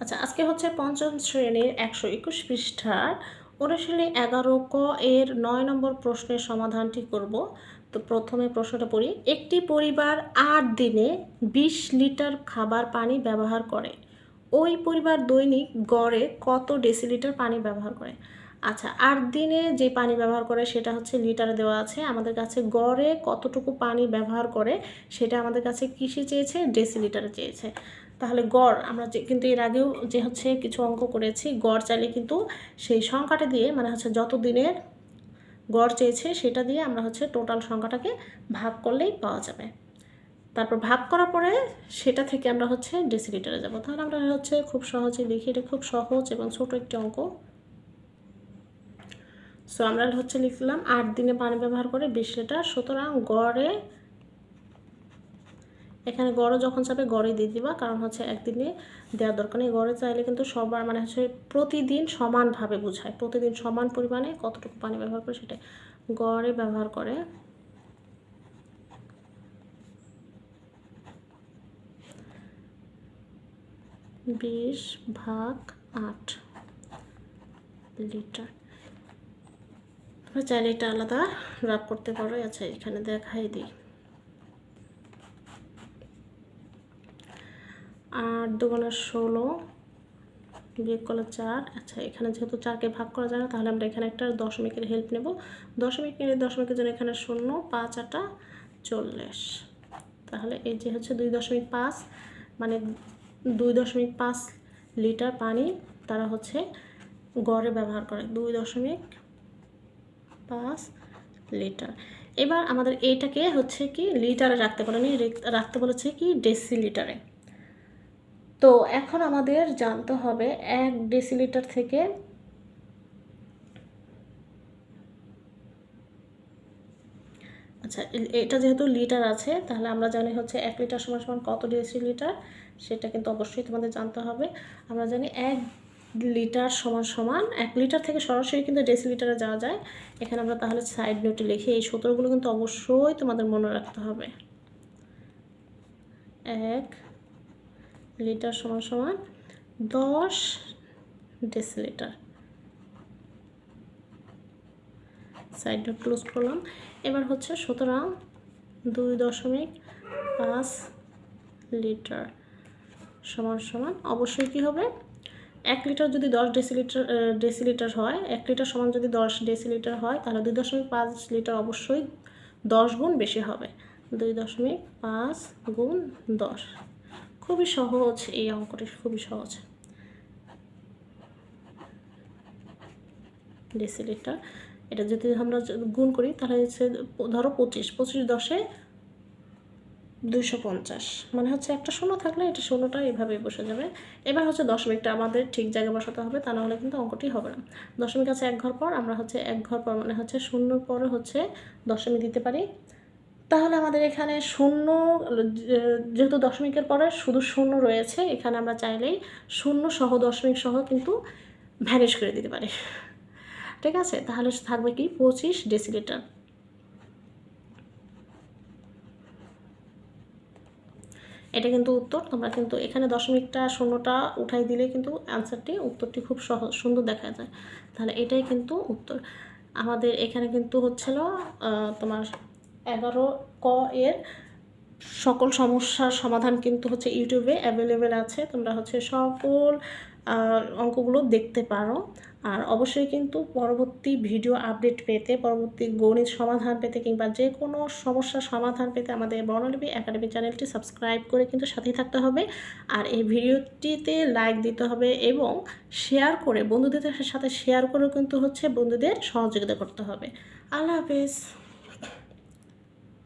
আচ্ছা আজকে হচ্ছে পঞ্চম শ্রেণির একশো একুশ পৃষ্ঠার অনুশীলনী এগারো ক এর নয় নম্বর প্রশ্নের সমাধানটি করব। তো প্রথমে প্রশ্নটা পড়ি, একটি পরিবার আট দিনে বিশ লিটার খাবার পানি ব্যবহার করে। ওই পরিবার দৈনিক গড়ে কত ডেসিলিটার পানি ব্যবহার করে? আচ্ছা আট দিনে যে পানি ব্যবহার করে সেটা হচ্ছে লিটারে দেওয়া আছে। আমাদের কাছে গড়ে কতটুকু পানি ব্যবহার করে সেটা আমাদের কাছে কিসে চেয়েছে, ডেসিলিটারে চেয়েছে। তাহলে গড়, আমরা যে, কিন্তু এর আগেও যে হচ্ছে কিছু অঙ্ক করেছি, গড় চাইলে কিন্তু সেই সংখ্যাটা দিয়ে মানে হচ্ছে যত দিনের গড় চেয়েছে সেটা দিয়ে আমরা হচ্ছে টোটাল সংখ্যাটাকে ভাগ করলেই পাওয়া যাবে। তারপর ভাগ করার পরে সেটা থেকে আমরা হচ্ছে ডেসিলিটারে যাব। তাহলে আমরা হচ্ছে খুব সহজে লিখি এটা খুব সহজ এবং ছোট একটি অঙ্ক। সো আমরা হচ্ছে লিখলাম আট দিনে পানি ব্যবহার করে বিশ লিটার, সুতরাং গড়ে এখানে গড়ে যখন চাবে গড়ে দিয়ে দিবা, কারণ হচ্ছে একদিনে দেওয়ার দরকার নেই। গড়ে চাইলে কিন্তু সবার মানে হচ্ছে প্রতিদিন সমানভাবে বোঝায়। প্রতিদিন সমান পরিমাণে কতটুকু পানি ব্যবহার করে সেটা গড়ে ব্যবহার করে বিশ ভাগ আট লিটার। তোমরা চাইলে এটা আলাদা রাগ করতে পারো। আচ্ছা এখানে দেখাই দিই। আট, দুগুণা ষোলো, বিয়োগ করলে চার। আচ্ছা এখানে যেহেতু চারকে ভাগ করা যায় না, তাহলে আমরা এখানে একটা দশমিকের হেল্প নেব। দশমিক নিলে দশমিকের জন্য এখানে শূন্য, পাঁচ, আটা চল্লিশ। তাহলে এই যে হচ্ছে দুই দশমিক পাঁচ মানে দুই দশমিক পাঁচ লিটার পানি তারা হচ্ছে গড়ে ব্যবহার করে, দুই দশমিক পাঁচ লিটার। এবার আমাদের এইটাকে হচ্ছে কি লিটারে রাখতে বলেনি রাখতে বলেছে কি ডেসি লিটারে তো এখন আমাদের জানতে হবে এক ডেসিলিটার থেকে আচ্ছা এটা যেহেতু লিটার আছে, তাহলে আমরা জানি হচ্ছে এক লিটার সমান সমান কত ডেসিলিটার সেটা কিন্তু অবশ্যই তোমাদের জানতে হবে। আমরা জানি এক লিটার সমান সমান, এক লিটার থেকে সরাসরি কিন্তু ডেসিলিটারে যাওয়া যায়। এখানে আমরা তাহলে সাইড নোটে লিখি, এই সূত্রগুলো কিন্তু অবশ্যই তোমাদের মনে রাখতে হবে। এক লিটার সমান সমান দশ ডেসিলিটার সাইড নোট ক্লোজ করলাম। এবার হচ্ছে সুতরাং দুই দশমিক পাঁচ লিটার সমান সমান। অবশ্যই কী হবে? এক লিটার যদি দশ ডেসিলিটার ডেসিলিটার হয়, এক লিটার সমান যদি দশ ডেসিলিটার হয়, তাহলে দুই দশমিক পাঁচ লিটার অবশ্যই দশ গুণ বেশি হবে। দুই দশমিক পাঁচ গুণ দশ। খুবই সহজ, এই অঙ্কটি খুবই সহজ। ডেসিলিটার এটা যদি আমরা গুণ করি, তাহলে হচ্ছে ধরো পঁচিশ পঁচিশ দশে দুইশো পঞ্চাশ। মানে হচ্ছে একটা শূন্য থাকলে এটা শূন্যটা এভাবেই বসে যাবে। এবার হচ্ছে দশমিকটা আমাদের ঠিক জায়গায় বসাতে হবে, তা নাহলে কিন্তু অঙ্কটি হবে না। দশমিক আছে এক ঘর পর, আমরা হচ্ছে এক ঘর পর মানে হচ্ছে শূন্য পরে হচ্ছে দশমিক দিতে পারি। তাহলে আমাদের এখানে শূন্য, যেহেতু দশমিকের পরে শুধু শূন্য রয়েছে, এখানে আমরা চাইলেই শূন্য সহ দশমিক সহ কিন্তু ভ্যানিশ করে দিতে পারি। ঠিক আছে? তাহলে থাকবে কি? পঁচিশ ডেসিলিটার। এটা কিন্তু উত্তর। তোমরা কিন্তু এখানে দশমিকটা, শূন্যটা উঠাই দিলে কিন্তু অ্যান্সারটি উত্তরটি খুব সহজ, সুন্দর দেখা যায়। তাহলে এটাই কিন্তু উত্তর। আমাদের এখানে কিন্তু হচ্ছিল তোমার এগারো ক এর সকল সমস্যার সমাধান কিন্তু হচ্ছে ইউটিউবে অ্যাভেলেবেল আছে। তোমরা হচ্ছে সকল অঙ্কগুলো দেখতে পারো। আর অবশ্যই কিন্তু পরবর্তী ভিডিও আপডেট পেতে, পরবর্তী গণিত সমাধান পেতে কিংবা যে কোনো সমস্যার সমাধান পেতে আমাদের বর্ণলিপি একাডেমি চ্যানেলটি সাবস্ক্রাইব করে কিন্তু সাথেই থাকতে হবে। আর এই ভিডিওটিতে লাইক দিতে হবে এবং শেয়ার করে, বন্ধুদের সাথে শেয়ার করেও কিন্তু হচ্ছে বন্ধুদের সহযোগিতা করতে হবে। আল্লাহ হাফেজ।